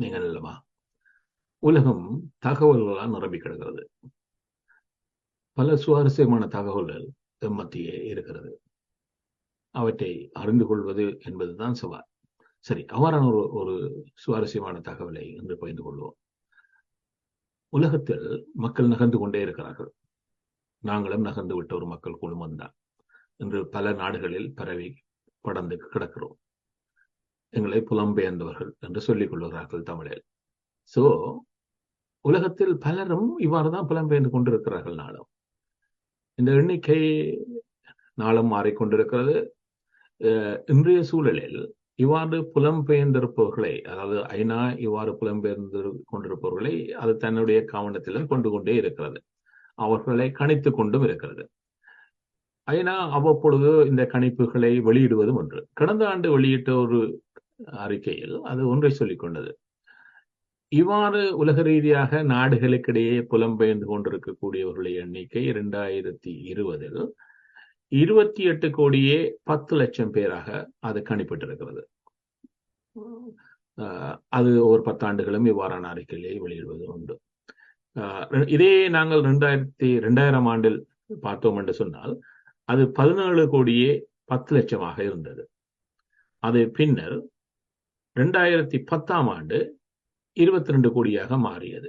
நீங்கள் அல்லவா? உலகம் தகவல்களால் நிரம்பி கிடக்கிறது. பல சுவாரஸ்யமான தகவல்கள் மத்தியே இருக்கிறது. அவற்றை அறிந்து கொள்வது என்பதுதான் சவால். சரி அவ்வாறான ஒரு ஒரு சுவாரஸ்யமான தகவலை இன்று பகிர்ந்து கொள்வோம். உலகத்தில் மக்கள் நகர்ந்து கொண்டே இருக்கிறார்கள். நாங்களும் நகர்ந்து விட்ட ஒரு மக்கள் குழுமம் தான் இன்று பல நாடுகளில் பரவி படந்து கிடக்கிறோம். எங்களை புலம்பெயர்ந்தவர்கள் என்று சொல்லிக் கொள்கிறார்கள் தமிழில். சோ உலகத்தில் பலரும் இவ்வாறுதான் புலம்பெயர்ந்து கொண்டிருக்கிறார்கள் நாளும். இந்த எண்ணிக்கை நாளும் மாறிக்கொண்டிருக்கிறது. இன்றைய சூழலில் இவ்வாறு புலம்பெயர்ந்திருப்பவர்களை அதாவது ஐநா இவ்வாறு புலம்பெயர்ந்து கொண்டிருப்பவர்களை அது தன்னுடைய கவனத்திலும் கொண்டு கொண்டே இருக்கிறது. அவர்களை கணித்து கொண்டும் இருக்கிறது. ஐநா அவ்வப்பொழுது இந்த கணிப்புகளை வெளியிடுவதும் ஒன்று. கடந்த ஆண்டு வெளியிட்ட ஒரு அறிக்கையில் அது ஒன்றை சொல்லிக் கொண்டது. இவ்வாறு உலக ரீதியாக நாடுகளுக்கிடையே புலம்பெயர்ந்து கொண்டிருக்கக்கூடியவர்களுடைய எண்ணிக்கை இரண்டாயிரத்தி இருபதில் இருபத்தி எட்டு கோடியே பத்து லட்சம் பேராக அது கணிப்பிட்டிருக்கிறது. அது ஒரு பத்தாண்டுகளும் இவ்வாறான அறிக்கையிலே வெளியிடுவது உண்டு. இதே நாங்கள் ரெண்டாயிரத்தி ரெண்டாயிரம் ஆண்டில் பார்த்தோம் என்று சொன்னால் அது பதினேழு கோடியே பத்து லட்சமாக இருந்தது. அது பின்னர் ரெண்டாயிரத்தி பத்தாம் ஆண்டு இருபத்தி ரெண்டு கோடியாக மாறியது.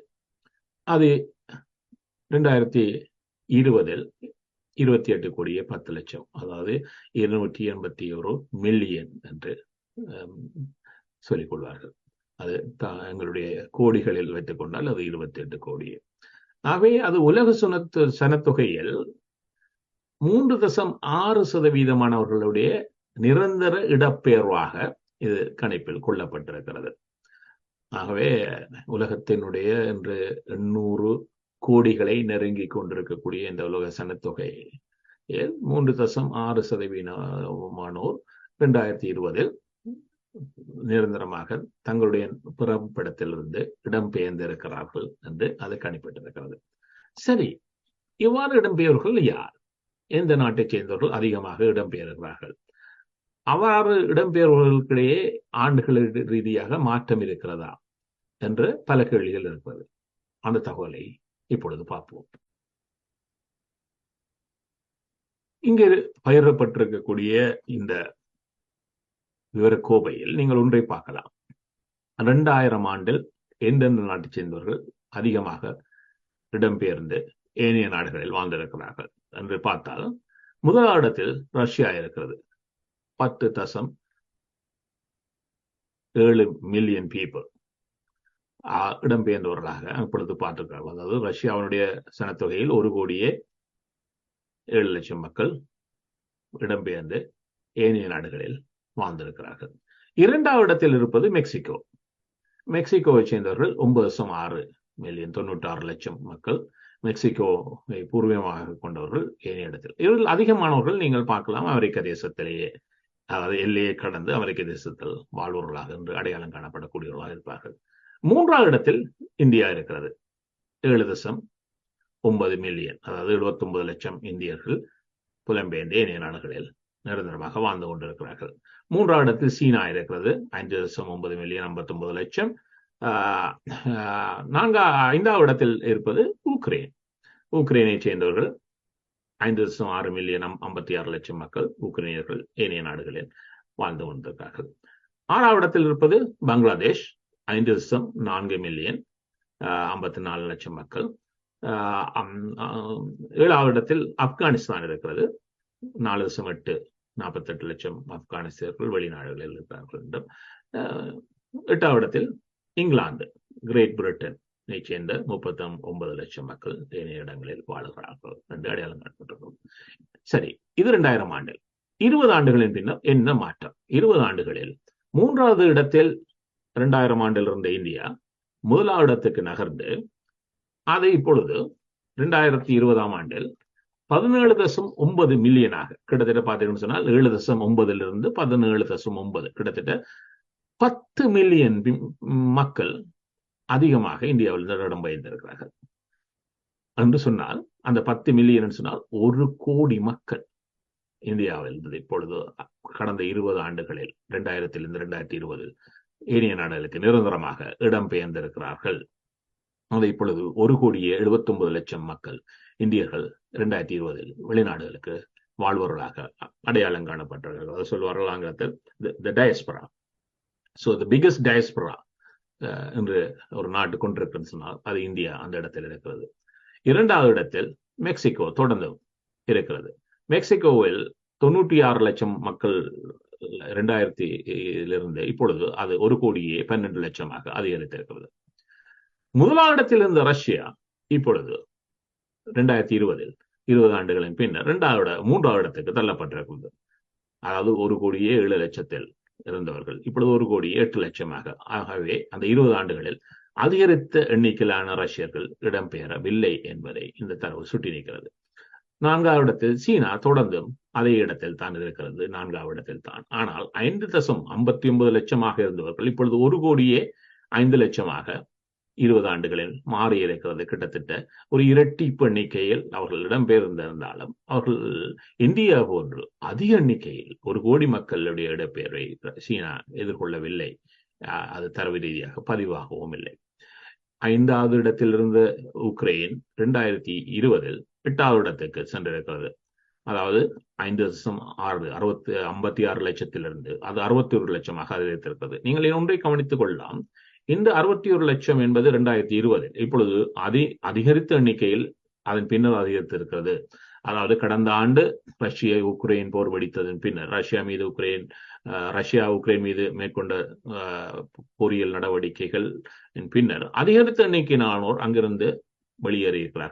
அது ரெண்டாயிரத்தி இருபதில் இருபத்தி எட்டு கோடியே பத்து லட்சம். அதாவது இருநூற்றி எண்பத்தி ஒரு மில்லியன் என்று சொல்லிக் கொள்வார்கள் அது எங்களுடைய கோடிகளில் வைத்துக் கொண்டால் அது இருபத்தி எட்டு கோடி ஆகவே அது உலக சுனத்து சனத்தொகையில் மூன்று தசம் ஆறு சதவீதமானவர்களுடைய நிரந்தர இடப்பெயர்வாக இது கணிப்பில் கொள்ளப்பட்டிருக்கிறது ஆகவே உலகத்தினுடைய இன்று எண்ணூறு கோடிகளை நெருங்கி கொண்டிருக்கக்கூடிய இந்த உலக சனத்தொகை மூன்று தசம் ஆறு சதவீதமானோர் இரண்டாயிரத்தி இருபதில் நிரந்தரமாக தங்களுடைய பிறப்பிடத்திலிருந்து இடம்பெயர்ந்திருக்கிறார்கள் என்று அது கணிப்பிட்டிருக்கிறது. சரி இவ்வாறு இடம்பெயர்வர்கள் யார்? எந்த நாட்டைச் சேர்ந்தவர்கள் அதிகமாக இடம்பெயர்கிறார்கள் அவ்வாறு இடம்பெயர்வர்களுக்கிடையே ஆண்டுகள் ரீதியாக மாற்றம் இருக்கிறதா என்று பல கேள்விகள் இருக்கிறது அந்த தகவலை இப்பொழுது பார்ப்போம். இங்கு பயிரப்பட்டிருக்கக்கூடிய இந்த விவரக்கோவையில் நீங்கள் ஒன்றை பார்க்கலாம். இரண்டாயிரம் ஆண்டில் எந்தெந்த நாட்டைச் சேர்ந்தவர்கள் அதிகமாக இடம்பெயர்ந்து ஏனைய நாடுகளில் வாழ்ந்திருக்கிறார்கள் என்று பார்த்தால் முதலாடத்தில் ரஷ்யா இருக்கிறது. பத்து தசம் ஏழு மில்லியன் பீப்புள் இடம்பெயர்ந்தவர்களாக இப்பொழுது பார்த்திருக்கிறார்கள். அதாவது ரஷ்யாவினுடைய சனத்தொகையில் ஒரு கோடியே ஏழு லட்சம் மக்கள் இடம்பெயர்ந்து ஏனைய நாடுகளில் வாழ்ந்திருக்கிறார்கள். இரண்டாவது இடத்தில் இருப்பது மெக்சிகோ. மெக்சிகோவை சேர்ந்தவர்கள் ஒன்பது தசம் ஆறு மில்லியன் தொண்ணூற்றி ஆறு லட்சம் மக்கள் மெக்சிகோவை பூர்வீகமாக கொண்டவர்கள் ஏனைய இடத்தில். இவர்கள் அதிகமானவர்கள் நீங்கள் பார்க்கலாம் அமெரிக்க தேசத்திலேயே அதாவது எல்லையை கடந்து அமெரிக்க தேசத்தில் வாழ்வர்களாக என்று அடையாளம் காணப்படக்கூடியவர்களாக இருப்பார்கள். மூன்றாவது இடத்தில் இந்தியா இருக்கிறது. ஏழு தசம் ஒன்பது மில்லியன் அதாவது எழுபத்தி ஒன்பது லட்சம் இந்தியர்கள் புலம்பெயர்ந்த ஏனைய நாடுகளில் நிரந்தரமாக வாழ்ந்து கொண்டிருக்கிறார்கள். மூன்றாவது இடத்தில் சீனா இருக்கிறது. ஐந்து தசம் ஒன்பது மில்லியன் ஐம்பத்தி ஒன்பது லட்சம் நான்கா ஐந்தாவது இடத்தில் இருப்பது உக்ரைன். உக்ரைனை சேர்ந்தவர்கள் ஐந்து லட்சம் ஆறு மில்லியன் ஐம்பத்தி ஆறு லட்சம் மக்கள் உக்ரைனியர்கள் ஏனைய நாடுகளில் வாழ்ந்து கொண்டிருக்கிறார்கள். ஆறாவது இடத்தில் இருப்பது பங்களாதேஷ். ஐந்து லட்சம் நான்கு மில்லியன் ஐம்பத்தி நாலு லட்சம் மக்கள். ஏழாவது இடத்தில் ஆப்கானிஸ்தான் இருக்கிறது. நாலு லட்சம் எட்டு நாற்பத்தெட்டு லட்சம் ஆப்கானிஸ்தர்கள் வெளிநாடுகளில் இருக்கிறார்கள் என்றும் எட்டாவது இடத்தில் இங்கிலாந்து கிரேட் பிரிட்டன் சேர்ந்த முப்பத்தி ஒன்பது லட்சம் மக்கள் ஏனைய இடங்களில் வாழுகிறார்கள் என்று அடையாளம் காணப்பட்டிருக்கும் சரி இது இரண்டாயிரம் ஆண்டில் இருபது ஆண்டுகளின் பின்னர் என்ன மாற்றம்? இருபது ஆண்டுகளில் மூன்றாவது இடத்தில் இரண்டாயிரம் ஆண்டில் இருந்த இந்தியா முதலாவது இடத்துக்கு நகர்ந்து அதை இப்பொழுது இரண்டாயிரத்தி இருபதாம் ஆண்டில் பதினேழு தசம் ஒன்பது மில்லியனாக கிட்டத்தட்ட பார்த்தீங்கன்னு சொன்னால் ஏழு தசம் ஒன்பதுல இருந்து பதினேழு தசம் ஒன்பது கிட்டத்தட்ட பத்து மில்லியன் மக்கள் அதிகமாக இந்தியாவில் இடம்பெயர்ந்திருக்கிறார்கள் என்று சொன்னால் அந்த பத்து மில்லியன் சொன்னால் ஒரு கோடி மக்கள் இந்தியாவில் இருந்தது. இப்பொழுது கடந்த இருபது ஆண்டுகளில் இரண்டாயிரத்திலிருந்து இரண்டாயிரத்தி இருபதில் ஏனைய நாடுகளுக்கு நிரந்தரமாக இடம்பெயர்ந்திருக்கிறார்கள் அது இப்பொழுது ஒரு கோடியே எழுபத்தி ஒன்பது லட்சம் மக்கள் இந்தியர்கள் இரண்டாயிரத்தி இருபதில் வெளிநாடுகளுக்கு வாழ்வர்களாக அடையாளம் காணப்பட்டார்கள் அதை சொல்வார்கள் ஆங்கிலத்தில் the diaspora so the biggest diaspora என்று ஒரு நாட்டு கொண்டிருக்குன்னு சொன்னால் அது இந்தியா அந்த இடத்தில் இருக்கிறது. இரண்டாவது இடத்தில் மெக்சிகோ தொடர்ந்து இருக்கிறது. மெக்சிகோவில் தொண்ணூற்றி ஆறு லட்சம் மக்கள் இரண்டாயிரத்தி இப்பொழுது அது ஒரு கோடியே பன்னெண்டு லட்சமாக அதிகரித்திருக்கிறது. முதலாம் இடத்தில் இருந்த ரஷ்யா இப்பொழுது ரெண்டாயிரத்தி இருபதில் இருபது ஆண்டுகளின் பின்னர் இரண்டாவது மூன்றாவது இடத்துக்கு தள்ளப்பட்டிருக்கிறது. அதாவது ஒரு கோடியே ஏழு லட்சத்தில் இருந்தவர்கள் இப்பொழுது ஒரு கோடி எட்டு லட்சமாக. ஆகவே அந்த இருபது ஆண்டுகளில் அதிகரித்த எண்ணிக்கையிலான ரஷ்யர்கள் இடம்பெயரவில்லை என்பதை இந்த தரவு சுட்டி நிற்கிறது நான்காவது இடத்தில் சீனா தொடர்ந்தும் அதே இடத்தில் தான் இருக்கிறது. நான்காவது இடத்தில் தான். ஆனால் ஐந்து தசம் ஐம்பத்தி ஒன்பது லட்சமாக இருந்தவர்கள் இப்பொழுது ஒரு கோடியே ஐந்து லட்சமாக இருபது ஆண்டுகளில் மாறி இருக்கிறது கிட்டத்தட்ட. ஒரு இரட்டிப்பு எண்ணிக்கையில் அவர்கள் இடம்பெயர்ந்திருந்தாலும் அவர்கள் இந்தியா போன்று அதிக எண்ணிக்கையில் ஒரு கோடி மக்களுடைய இடப்பெயர்வை சீனா எதிர்கொள்ளவில்லை. அது தரவு ரீதியாக பதிவாகவும் இல்லை. ஐந்தாவது இடத்தில் இருந்த உக்ரைன் இரண்டாயிரத்தி இருபதில் எட்டாவது இடத்துக்கு சென்றிருக்கிறது. அதாவது ஐந்து லட்சம் ஆறு அறுபத்தி ஐம்பத்தி ஆறு லட்சத்திலிருந்து அது அறுபத்தி ஒரு லட்சமாக அதிகரித்திருக்கிறது. நீங்கள் ஒன்றை கவனித்துக் கொள்ளலாம். இந்த அறுபத்தி ஒரு லட்சம் என்பது இரண்டாயிரத்தி இருபதில் இப்பொழுது அதி அதிகரித்த எண்ணிக்கையில் அதன் பின்னர் அதிகரித்திருக்கிறது. அதாவது கடந்த ஆண்டு ரஷ்ய உக்ரைன் போர் வெடித்ததன் பின்னர் ரஷ்யா மீது உக்ரைன் ரஷ்யா உக்ரைன் மீது மேற்கொண்ட பொறியியல் நடவடிக்கைகள் பின்னர் அதிகரித்த எண்ணிக்கையிலானோர் அங்கிருந்து வெளியேறியிருக்கிறார்